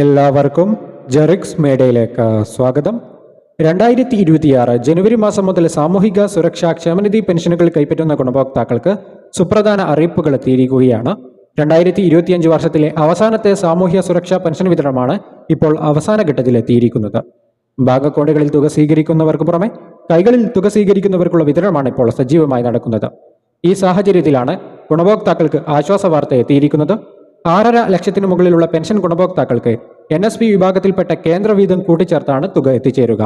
എല്ലാവർക്കും ജെറിക്സ് മേഡയിലേക്ക് സ്വാഗതം. രണ്ടായിരത്തി ഇരുപത്തിയാറ് ജനുവരി മാസം മുതൽ സാമൂഹിക സുരക്ഷാ ക്ഷേമനിധി പെൻഷനുകൾ കൈപ്പറ്റുന്ന ഗുണഭോക്താക്കൾക്ക് സുപ്രധാന അറിയിപ്പുകൾ എത്തിയിരിക്കുകയാണ്. രണ്ടായിരത്തി ഇരുപത്തിയഞ്ച് വർഷത്തിലെ അവസാനത്തെ സാമൂഹ്യ സുരക്ഷാ പെൻഷൻ വിതരണമാണ് ഇപ്പോൾ അവസാന ഘട്ടത്തിലെത്തിയിരിക്കുന്നത് ബാങ്ക് അക്കൗണ്ടുകളിൽ തുക സ്വീകരിക്കുന്നവർക്ക് പുറമെ കൈകളിൽ തുക സ്വീകരിക്കുന്നവർക്കുള്ള വിതരണമാണ് ഇപ്പോൾ സജീവമായി നടക്കുന്നത്. ഈ സാഹചര്യത്തിലാണ് ഗുണഭോക്താക്കൾക്ക് ആശ്വാസ വാർത്ത എത്തിയിരിക്കുന്നത്. ആറര ലക്ഷത്തിനു മുകളിലുള്ള പെൻഷൻ ഗുണഭോക്താക്കൾക്ക് എൻ എസ് പി വിഭാഗത്തിൽപ്പെട്ട കേന്ദ്രവീതം കൂട്ടിച്ചേർത്താണ് തുക എത്തിച്ചേരുക.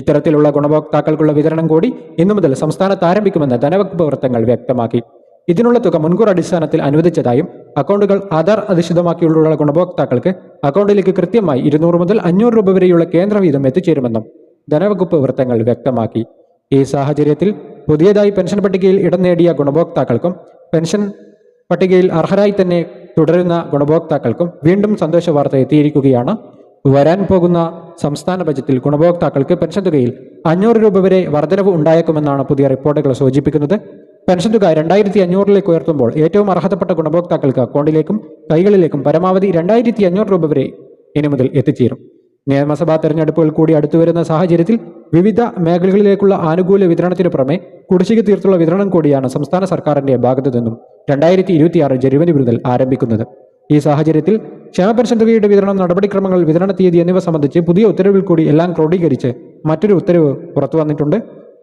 ഇത്തരത്തിലുള്ള ഗുണഭോക്താക്കൾക്കുള്ള വിതരണം കൂടി ഇന്നു മുതൽ സംസ്ഥാനത്ത് ആരംഭിക്കുമെന്ന് ധനവകുപ്പ് വൃത്തങ്ങൾ വ്യക്തമാക്കി. ഇതിനുള്ള തുക മുൻകൂർ അടിസ്ഥാനത്തിൽ അനുവദിച്ചതായും അക്കൗണ്ടുകൾ ആധാർ അധിഷ്ഠിതമാക്കിയുള്ള ഗുണഭോക്താക്കൾക്ക് അക്കൗണ്ടിലേക്ക് കൃത്യമായി ഇരുന്നൂറ് മുതൽ അഞ്ഞൂറ് രൂപ വരെയുള്ള കേന്ദ്രവീതം എത്തിച്ചേരുമെന്നും ധനവകുപ്പ് വൃത്തങ്ങൾ വ്യക്തമാക്കി. ഈ സാഹചര്യത്തിൽ പുതിയതായി പെൻഷൻ പട്ടികയിൽ ഇടം നേടിയ ഗുണഭോക്താക്കൾക്കും പെൻഷൻ പട്ടികയിൽ അർഹരായി തന്നെ തുടരുന്ന ഗുണഭോക്താക്കൾക്കും വീണ്ടും സന്തോഷ വാർത്ത എത്തിയിരിക്കുകയാണ് വരാൻ പോകുന്ന സംസ്ഥാന ബജറ്റിൽ ഗുണഭോക്താക്കൾക്ക് പെൻഷൻ തുകയിൽ അഞ്ഞൂറ് രൂപ വരെ വർധനവ് ഉണ്ടായേക്കുമെന്നാണ് പുതിയ റിപ്പോർട്ടുകൾ സൂചിപ്പിക്കുന്നത്. പെൻഷൻ തുക രണ്ടായിരത്തി അഞ്ഞൂറിലേക്ക് ഉയർത്തുമ്പോൾ ഏറ്റവും അർഹതപ്പെട്ട ഗുണഭോക്താക്കൾക്ക് അക്കൗണ്ടിലേക്കും കൈകളിലേക്കും പരമാവധി രണ്ടായിരത്തി അഞ്ഞൂറ് രൂപ വരെ ഇനി മുതൽ എത്തിച്ചേരും. നിയമസഭാ തെരഞ്ഞെടുപ്പുകൾ കൂടി അടുത്തുവരുന്ന സാഹചര്യത്തിൽ വിവിധ മേഖലകളിലേക്കുള്ള ആനുകൂല്യ വിതരണത്തിന് പുറമെ കുടിശ്ശിക തീർത്തുള്ള വിതരണം കൂടിയാണ് സംസ്ഥാന സർക്കാരിന്റെ ഭാഗത്തു നിന്നും രണ്ടായിരത്തി ഇരുപത്തിയാറ് ജനുവരി മുതൽ ആരംഭിക്കുന്നത്. ഈ സാഹചര്യത്തിൽ ക്ഷേമ പെൻഷൻ തുകയുടെ വിതരണം നടപടിക്രമങ്ങൾ വിതരണ തീയതി എന്നിവ സംബന്ധിച്ച് പുതിയ ഉത്തരവിൽ കൂടി എല്ലാം ക്രോഡീകരിച്ച് മറ്റൊരു ഉത്തരവ് പുറത്തു വന്നിട്ടുണ്ട്.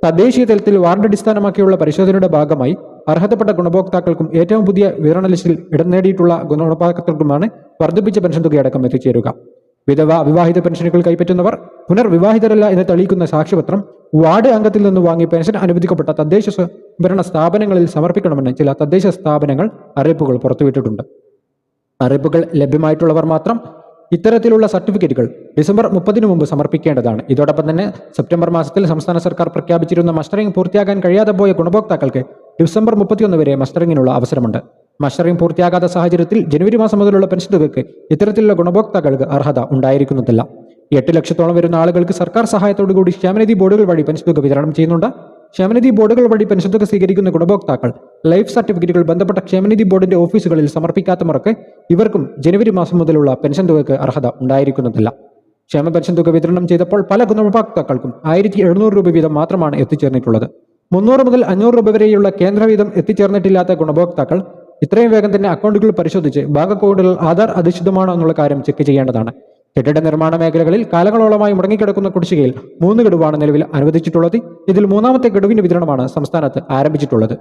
തദ്ദേശീയ തലത്തിൽ വാർഡ് അടിസ്ഥാനമാക്കിയുള്ള പരിശോധനയുടെ ഭാഗമായി അർഹതപ്പെട്ട ഗുണഭോക്താക്കൾക്കും ഏറ്റവും പുതിയ വിതരണ ലിസ്റ്റിൽ ഇടം നേടിയിട്ടുള്ള ഗുണഭോക്താക്കൾക്കുമാണ് വർദ്ധിപ്പിച്ച പെൻഷൻ തുകയടക്കം എത്തിച്ചേരുക. വിധവ അവിവാഹിത പെൻഷനുകൾ കൈപ്പറ്റുന്നവർ പുനർവിവാഹിതരല്ല എന്ന് തെളിയിക്കുന്ന സാക്ഷ്യപത്രം വാർഡ് അംഗത്തിൽ നിന്ന് വാങ്ങി പെൻഷൻ അനുവദിക്കപ്പെട്ട തദ്ദേശ ഭരണ സ്ഥാപനങ്ങളിൽ സമർപ്പിക്കണമെന്ന് ചില തദ്ദേശ സ്ഥാപനങ്ങൾ അറിയിപ്പുകൾ പുറത്തുവിട്ടിട്ടുണ്ട്. അറിയിപ്പുകൾ ലഭ്യമായിട്ടുള്ളവർ മാത്രം ഇത്തരത്തിലുള്ള സർട്ടിഫിക്കറ്റുകൾ ഡിസംബർ മുപ്പതിനു മുമ്പ് സമർപ്പിക്കേണ്ടതാണ്. ഇതോടൊപ്പം തന്നെ സെപ്റ്റംബർ മാസത്തിൽ സംസ്ഥാന സർക്കാർ പ്രഖ്യാപിച്ചിരുന്ന മസ്റ്ററിംഗ് പൂർത്തിയാകാൻ കഴിയാതെ പോയ ഗുണഭോക്താക്കൾക്ക് ഡിസംബർ മുപ്പത്തിയൊന്ന് വരെ മസ്റ്ററിങ്ങിനുള്ള അവസരമുണ്ട്. മസ്റ്ററിംഗ് പൂർത്തിയാകാത്ത സാഹചര്യത്തിൽ ജനുവരി മാസം മുതലുള്ള പെൻഷൻ തുകയ്ക്ക് ഇത്തരത്തിലുള്ള ഗുണഭോക്താക്കൾക്ക് അർഹത ഉണ്ടായിരിക്കുന്നതല്ല എട്ട് ലക്ഷത്തോളം വരുന്ന ആളുകൾക്ക് സർക്കാർ സഹായത്തോടു കൂടി ക്ഷേമനിധി ബോർഡുകൾ വഴി പെൻഷൻ തുക വിതരണം ചെയ്യുന്നുണ്ട്. ക്ഷേമനിധി ബോർഡുകൾ വഴി പെൻഷൻ തുക സ്വീകരിക്കുന്ന ഗുണഭോക്താക്കൾ ലൈഫ് സർട്ടിഫിക്കറ്റുകൾ ബന്ധപ്പെട്ട ക്ഷേമനിധി ബോർഡിന്റെ ഓഫീസുകളിൽ സമർപ്പിക്കാത്തവർക്ക് ഇവർക്കും ജനുവരി മാസം മുതലുള്ള പെൻഷൻ തുകയ്ക്ക് അർഹത ഉണ്ടായിരിക്കുന്നതല്ല. ക്ഷേമ പെൻഷൻ തുക വിതരണം ചെയ്തപ്പോൾ പല ഗുണഭോക്താക്കൾക്കും ആയിരത്തി എഴുന്നൂറ് രൂപ വീതം മാത്രമാണ് എത്തിച്ചേർന്നിട്ടുള്ളത്. മുന്നൂറ് മുതൽ അഞ്ഞൂറ് രൂപ വരെയുള്ള കേന്ദ്ര വീതം എത്തിച്ചേർന്നിട്ടില്ലാത്ത ഗുണഭോക്താക്കൾ ഇത്രയും വേഗം തന്നെ അക്കൗണ്ടുകൾ പരിശോധിച്ച് ബാങ്ക് അക്കൗണ്ടുകൾ ആധാർ അധിഷ്ഠിതമാണോ എന്നുള്ള കാര്യം ചെക്ക് ചെയ്യേണ്ടതാണ്. കെട്ടിട നിർമ്മാണ മേഖലകളിൽ കാലങ്ങളോളമായി മുടങ്ങിക്കിടക്കുന്ന കുടിശ്ശികയിൽ മൂന്ന് ഗഡുവാണ് നിലവിൽ അനുവദിച്ചിട്ടുള്ളത്. ഇതിൽ മൂന്നാമത്തെ ഗഡുവിന്റെ വിതരണമാണ് സംസ്ഥാനത്ത് ആരംഭിച്ചിട്ടുള്ളത്.